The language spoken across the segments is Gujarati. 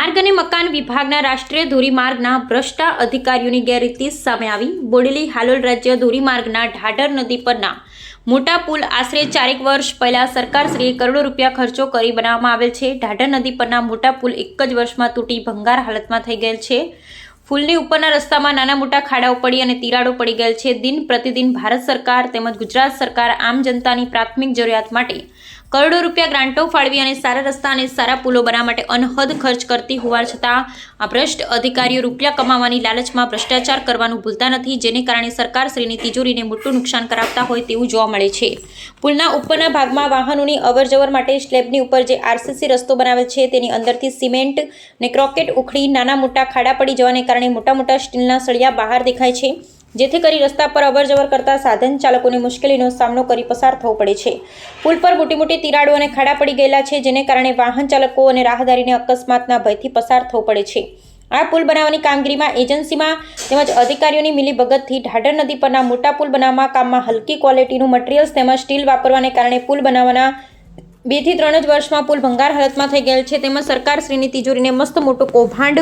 માર્ગ અને મકાન વિભાગના રાષ્ટ્રીય ધોરીમાર્ગના ભ્રષ્ટા અધિકારીઓની ગેરરીતિ સામે આવી. બોડેલી હાલોલ રાજ્ય ધોરીમાર્ગના ઢાઢર નદી પરના મોટા પુલ આશરે ચારેક વર્ષ પહેલા સરકારશ્રીએ કરોડો રૂપિયા ખર્ચો કરી બનાવવામાં આવેલ છે. ઢાઢર નદી પરના મોટા પુલ એક જ વર્ષમાં તૂટી ભંગાર હાલતમાં થઈ ગયેલ છે. પુલની ઉપરના રસ્તામાં નાના મોટા ખાડાઓ પડી અને તિરાડો પડી ગયેલ છે. દિન પ્રતિદિન ભારત સરકાર તેમજ ગુજરાત સરકાર આમ જનતાની પ્રાથમિક જરૂરિયાત માટે કરોડો રૂપિયા ગ્રાન્ટો ફાળવી અને સારા રસ્તા અને સારા પુલો બનાવવા માટે અનહદ ખર્ચ કરતી હોવા છતાં આ ભ્રષ્ટ અધિકારીઓ રૂપિયા કમાવાની લાલચમાં ભ્રષ્ટાચાર કરવાનું ભૂલતા નથી. જેને કારણે સરકારશ્રીની તિજોરીને મોટું નુકસાન કરાવતા હોય તેવું જોવા મળે છે. પુલના ઉપરના ભાગમાં વાહનોની અવરજવર માટે સ્લેબની ઉપર જે આરસીસી રસ્તો બનાવે છે તેની અંદરથી સિમેન્ટ ને ક્રોકેટ ઉખડી નાના મોટા ખાડા પડી જવાને કારણે મોટા મોટા સ્ટીલના સળિયા બહાર દેખાય છે, જેથી કરી રસ્તા પર અવરજવર કરતા સાધન ચાલકોને મુશ્કેલીનો સામનો કરી પસાર થવો પડે છે. પુલ પર મોટી મોટી તિરાડો અને ખાડા પડી ગયેલા છે, જેને કારણે વાહન ચાલકો અને રાહદારીને અકસ્માતના ભયથી પસાર થવું પડે છે. આ પુલ બનાવવાની કામગીરીમાં એજન્સીમાં તેમજ અધિકારીઓની મિલીભગતથી ઢાઢર નદી પરના મોટા પુલ બનાવવા કામમાં હલકી ક્વોલિટીનું મટીરિયલ્સ તેમજ સ્ટીલ વાપરવાને કારણે પુલ બનાવવાના બેથી ત્રણ જ વર્ષમાં પુલ ભંગાર હાલતમાં થઈ ગયેલ છે. તેમજ સરકારશ્રીની તિજોરીને મસ્ત મોટું કૌભાંડ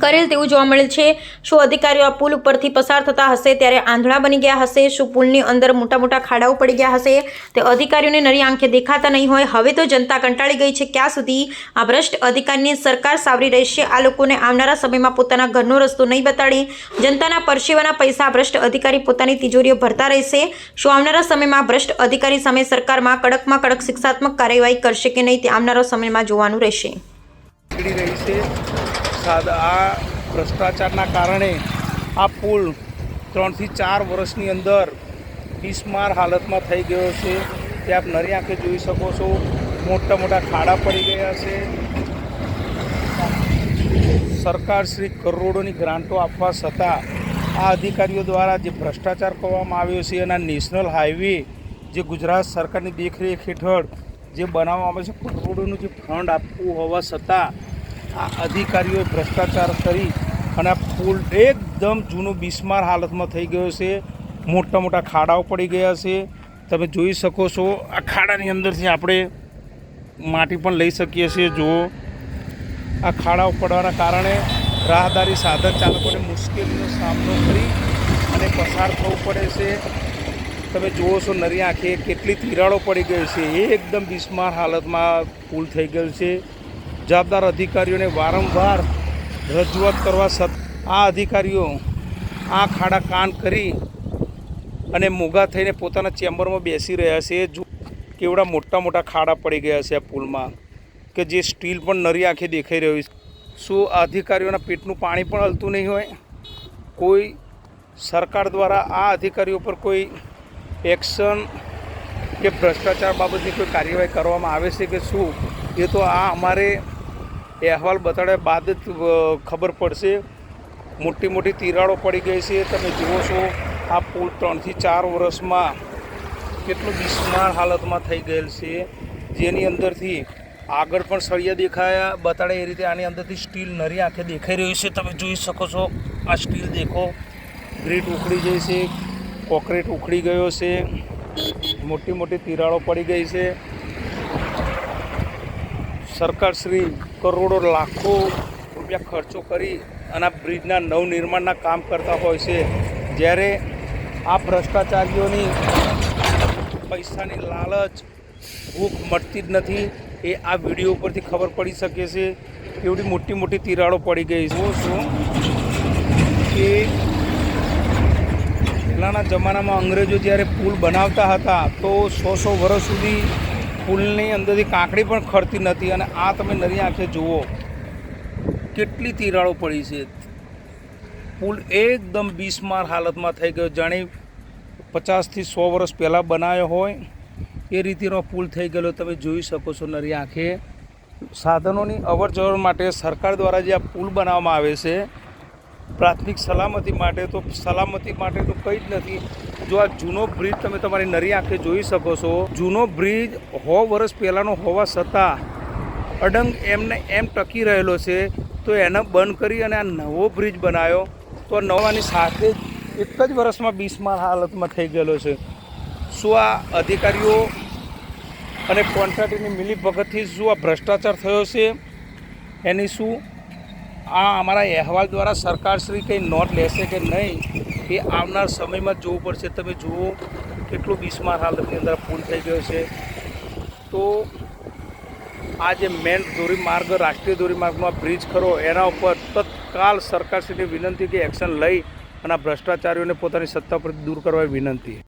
કરેલ તેવું જોવા મળેલ છે. શું અધિકારીઓ આ પુલ ઉપરથી પસાર થતા હશે? ત્યારે આંધળા બની ગયા હશે. શું પુલની અંદર મોટા મોટા ખાડાઓ પડી ગયા હશે? તે અધિકારીઓને નરી આંખે દેખાતા નહીં હોય. હવે તો જનતા કંટાળી ગઈ છે. ક્યાં સુધી આ ભ્રષ્ટ અધિકારીની સરકાર સાવરી રહેશે? આ લોકોને આવનારા સમયમાં પોતાના ઘરનો રસ્તો નહીં બતાડે. જનતાના પરસેવાના પૈસા ભ્રષ્ટ અધિકારી પોતાની તિજોરીઓ ભરતા રહેશે. શું આવનારા સમયમાં ભ્રષ્ટ અધિકારી સામે સરકારમાં કડકમાં કડક શિક્ષાત્મક કાર્યવાહી કરશે કે નહીં તે આવનારા સમયમાં જોવાનું રહેશે. સાદ આ ભ્રષ્ટાચારના કારણે આ પુલ ત્રણથી ચાર વર્ષની અંદર બિસ્માર હાલતમાં થઈ ગયો છે. તે આપ નરી આંખે જોઈ શકો છો. મોટા મોટા ખાડા પડી ગયા છે. સરકાર શ્રી કરોડોની ગ્રાન્ટો આપવા છતાં આ અધિકારીઓ દ્વારા જે ભ્રષ્ટાચાર કરવામાં આવ્યો છે એના નેશનલ હાઈવે જે ગુજરાત સરકારની દેખરેખ હેઠળ જે બનાવવામાં આવે છે, કરોડોનું જે ફંડ આપવું હોવા છતાં આ અધિકારીઓએ ભ્રષ્ટાચાર કરી અને આ પુલ એકદમ જૂનો બિસ્માર હાલતમાં થઈ ગયો છે. મોટા મોટા ખાડાઓ પડી ગયા છે. તમે જોઈ શકો છો, આ ખાડાની અંદરથી આપણે માટી પણ લઈ શકીએ છીએ. જુઓ, આ ખાડાઓ પડવાના કારણે રાહદારી સાધન ચાલકોને મુશ્કેલીનો સામનો કરી અને પસાર થવું પડે છે. તમે જુઓ છો, નરી આંખે કેટલી તિરાડો પડી ગઈ છે. એ એકદમ બિસ્માર હાલતમાં પુલ થઈ ગયું છે. જવાબદાર અધિકારીઓને વારંવાર રજૂઆત કરવા સત આ અધિકારીઓ આ ખાડા કાન કરી અને મોગા થઈને પોતાના ચેમ્બરમાં બેસી રહ્યા છે. જો કેવડા મોટા મોટા ખાડા પડી ગયા છે આ પુલમાં કે જે સ્ટીલ પણ નરી આંખે દેખાઈ રહ્યું છે. શું આ અધિકારીઓના પેટનું પાણી પણ હલતું નહીં હોય? કોઈ સરકાર દ્વારા આ અધિકારીઓ પર કોઈ એક્શન કે ભ્રષ્ટાચાર બાબતની કોઈ કાર્યવાહી કરવામાં આવે છે કે શું? એ તો આ અમારે અહેવાલ બતાડ્યા બાદ જ ખબર પડશે. મોટી મોટી તિરાડો પડી ગઈ છે. તમે જુઓ છો, આ પુલ ત્રણથી ચાર વર્ષમાં કેટલું બિસ્માર હાલતમાં થઈ ગયેલ છે. જેની અંદરથી આગળ પણ સળિયા દેખાયા. બતાડે એ રીતે આની અંદરથી સ્ટીલ નરી આંખે દેખાઈ રહ્યું છે. તમે જોઈ શકો છો, આ સ્ટીલ દેખો. ગ્રીટ ઉખડી જઈ છે કોન્ક્રીટ ઉખડી ગયો છે. મોટી મોટી તિરાડો પડી ગઈ છે. સરકારશ્રી કરોડો લાખો રૂપિયા ખર્ચો કરી અને બ્રિજના નવનિર્માણના કામ કરતા હોય છે. જ્યારે આ ભ્રષ્ટાચારીઓની પૈસાની લાલચ ભૂખ મટતી જ નથી, એ આ વીડિયો ઉપરથી ખબર પડી શકે છે. એવડી મોટી મોટી તિરાડો પડી ગઈ છે. શું? કે પહેલાંના જમાનામાં અંગ્રેજો જ્યારે પુલ બનાવતા હતા, તો સો સો વર્ષ સુધી પુલની અંદરથી કાંકડી પણ ખરતી નથી અને આ તમે નરી આંખે જુઓ, કેટલી તિરાડો પડી છે. પુલ એકદમ બિસ્માર હાલતમાં થઈ ગયો. જાણે પચાસથી સો વર્ષ પહેલાં બનાવ્યો હોય એ રીતેનો પુલ થઈ ગયેલો. તમે જોઈ શકો છો નરી આંખે. સાધનોની અવર જવર માટે સરકાર દ્વારા જે આ પુલ બનાવવામાં આવે છે, પ્રાથમિક સલામતી માટે તો સલામતી માટે તો કંઈ જ નથી. જો આ જૂનો બ્રિજ તમે તમારી નરી આંખે જોઈ શકો છો, જૂનો બ્રિજ સો વર્ષ પહેલાંનો હોવા છતાં અડંગ એમને એમ ટકી રહેલો છે, તો એને બંધ કરી અને આ નવો બ્રિજ બનાવ્યો. તો નવાની સાથે એક જ વર્ષમાં બિસ્માર હાલતમાં થઈ ગયેલો છે. શું આ અધિકારીઓ અને કોન્ટ્રાક્ટરની મિલીભગતથી શું આ ભ્રષ્ટાચાર થયો છે? એની શું આ અમારા અહેવાલ દ્વારા સરકારશ્રી કંઈ નોટ લેશે કે નહીં? એ આવનાર સમયમાં જોવું પડશે. તમે જુઓ કેટલો બિસ્માર હાલતની અંદર પૂલ થઈ ગયો છે. તો આ જે મેન ધોરીમાર્ગ, રાષ્ટ્રીય ધોરીમાર્ગનો આ બ્રિજ ખરો, એના ઉપર તત્કાલ સરકારશ્રીને વિનંતી કે એક્શન લઈ અને ભ્રષ્ટાચારીઓને પોતાની સત્તા પરથી દૂર કરવાની વિનંતી.